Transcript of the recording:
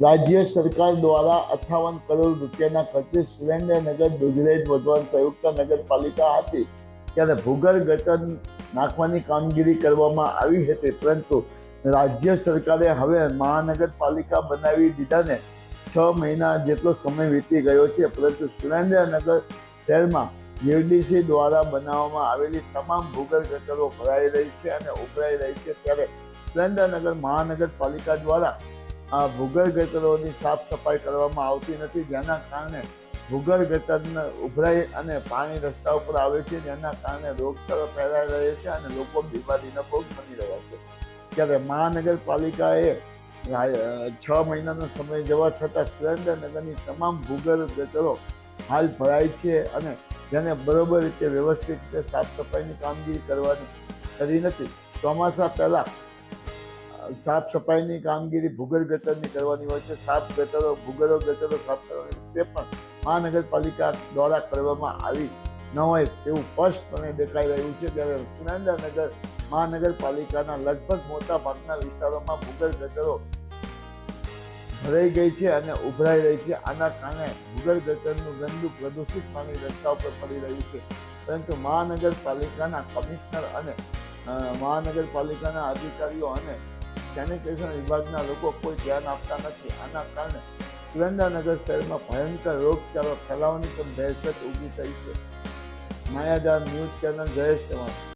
રાજ્ય સરકાર દ્વારા અઠાવન કરોડ રૂપિયાના ખર્ચે સુરેન્દ્રનગર, દુધરેજ, વઢવાણ સંયુક્ત નગરપાલિકા હતી. ત્યારે ભૂગર્ભ ગટર નાખવાની કામગીરી કરવામાં આવી હતી, પરંતુ રાજ્ય સરકારે હવે મહાનગરપાલિકા બનાવી દીધાને છ મહિના જેટલો સમય વીતી ગયો છે, પરંતુ સુરેન્દ્રનગર શહેરમાં યુડીસી દ્વારા બનાવવામાં આવેલી તમામ ભૂગર્ભ ગટરો ભરાઈ રહી છે અને ઉભરાઈ રહી છે. ત્યારે સુરેન્દ્રનગર મહાનગરપાલિકા દ્વારા આ ભૂગર્ભ ગટરોની સાફ સફાઈ કરવામાં આવતી નથી. જેના કારણે ભૂગર્ભ ગટરને ઉભરાઈ અને પાણી રસ્તા ઉપર આવે છે. જેના કારણે રોગચાળો ફેલાઈ રહ્યો છે અને લોકો બીમારીના ભોગ બની રહ્યા છે. ત્યારે મહાનગરપાલિકાએ છ મહિનાનો સમય જવા છતાં સુરેન્દ્રનગરની તમામ ભૂગર્ભ ગટરો હાલ ભરાય છે અને જેને બરોબર રીતે વ્યવસ્થિત રીતે સાફ સફાઈની કામગીરી કરવાની કરી નથી. ચોમાસા પહેલા સાફ સફાઈની કામગીરી ભૂગર્ભ ગટરની કરવાની હોય છે. સાફ ગટરો, ભૂગર્ભ ગટરો સાફ કરવાની તે પણ મહાનગરપાલિકા દ્વારા કરવામાં આવી ન હોય તેવું સ્પષ્ટપણે દેખાઈ રહ્યું છે. ત્યારે સુરેન્દ્રનગર મહાનગરપાલિકાના લગભગ મોટા ભાગના વિસ્તારોમાં ભૂગર્ભ ગટરો ભરાઈ ગઈ છે અને ઉભરાઈ રહી છે. આના કારણે ભૂગર્ભ ગટરનું ગંદુ પ્રદૂષિત પાણી રસ્તા ઉપર પડી રહ્યું છે. પરંતુ મહાનગરપાલિકાના કમિશનર અને મહાનગરપાલિકાના અધિકારીઓ અને સેનિટેશન વિભાગના લોકો કોઈ ધ્યાન આપતા નથી. આના કારણે સુરેન્દ્રનગર શહેરમાં ભયંકર રોગચાળો ફેલાવાની પણ દહેશત ઊભી થઈ છે. માયાદાર ન્યૂઝ ચેનલ જયેશ ચૌહાણ.